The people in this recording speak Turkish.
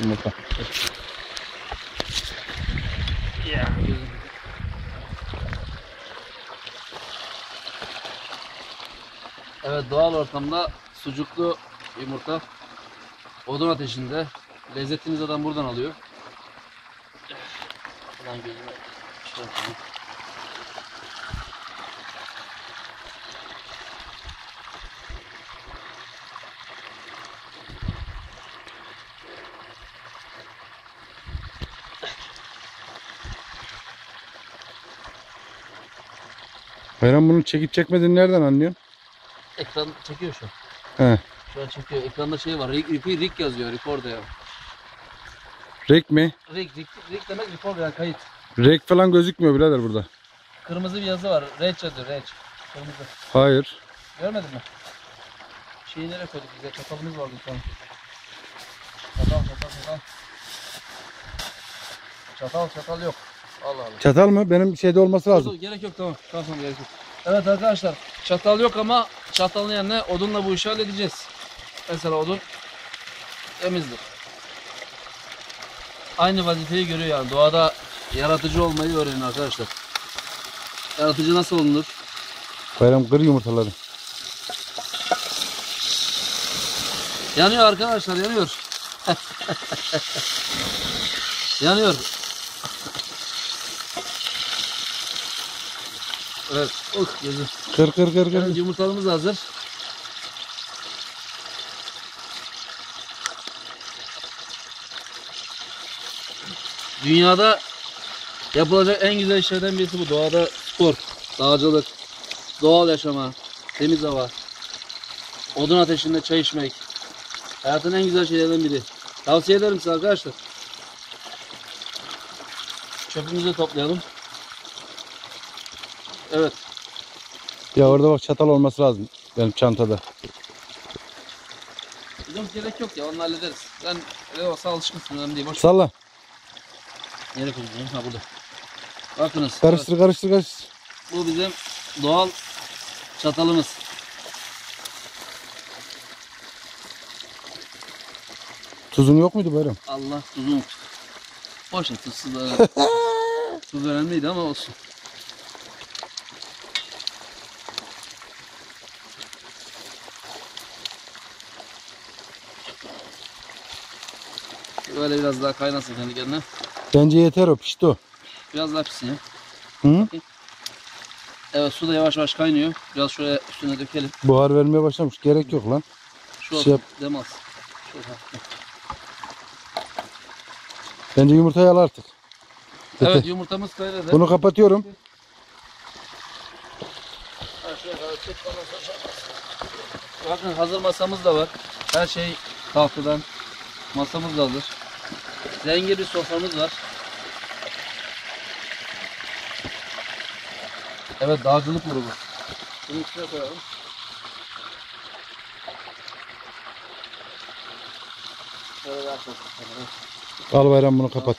Yumurta. Evet doğal ortamda sucuklu yumurta odun ateşinde lezzetini zaten buradan alıyor. Ulan gözüme şey. Bayram bunu çekip çekmediğini nereden anlıyorsun? Ekran çekiyor şu an. He. Şu an çekiyor. Ekranda şey var. Rig, rig, rig yazıyor. Record ya. Rek mi? Rig, rig, rig demek record yani kayıt. Rek falan gözükmüyor birader burada. Kırmızı bir yazı var. Reg yazıyor. Reg. Kırmızı. Hayır. Görmedin mi? Şeyi nereye koyduk bize? Çatalımız vardı bir tane. Çatal, çatal, çatal. Çatal, çatal yok. Allah Allah. Çatal mı? Benim şeyde olması lazım. Dur, Gerek yok tamam. Tamam tamam gerek yok. Evet arkadaşlar çatal yok ama çatalın yerine odunla bu işi halledeceğiz. Mesela odun temizdir. Aynı vazifeyi görüyor yani. Doğada yaratıcı olmayı öğrenin arkadaşlar. Yaratıcı nasıl olunur? Bayram kır yumurtaları. Yanıyor arkadaşlar yanıyor. yanıyor. Evet. Oh gözüm. Kır kır kır Evet, kır. yumurtalarımız da hazır. Dünyada yapılacak en güzel işlerden birisi bu. Doğada spor, dağcılık, doğal yaşama, temiz hava, odun ateşinde çay içmek. Hayatın en güzel şeylerden biri. Tavsiye ederim size arkadaşlar. Çöpümüzü toplayalım. Evet. Ya orada bak çatal olması lazım. Benim çantada. Bizim gerek yok ya onu hallederiz. Ben öyle olsa alışkınsın önemli değil. Boş. Salla. Nereye koyacağım? Ha burada. Bakınız. Karıştır karıştır karıştır. evet, bu bizim doğal çatalımız. Tuzun yok muydu Bayram? Allah tuzum. Boş ver tuzsuz da. Tuz önemliydi ama olsun. Böyle biraz daha kaynasın kendi kendine. Bence yeter o pişti o. Biraz daha pişsin ya. Hı? Evet su da yavaş yavaş kaynıyor. Biraz şuraya üstüne dökelim. Buhar vermeye başlamış. Gerek yok lan. Şu Şey yap. Demaz. Şöyle. Bence yumurtayı al artık. Yeter. Evet yumurtamız kaynadı. Bunu kapatıyorum. Ha, ondan sonra. Bakın hazır masamız da var. Her şey tahtadan. Masamız da hazır. Zengin bir soframız var. Evet dağcılık grubu. Bunu üstüne koyalım. Al Bayram bunu kapat.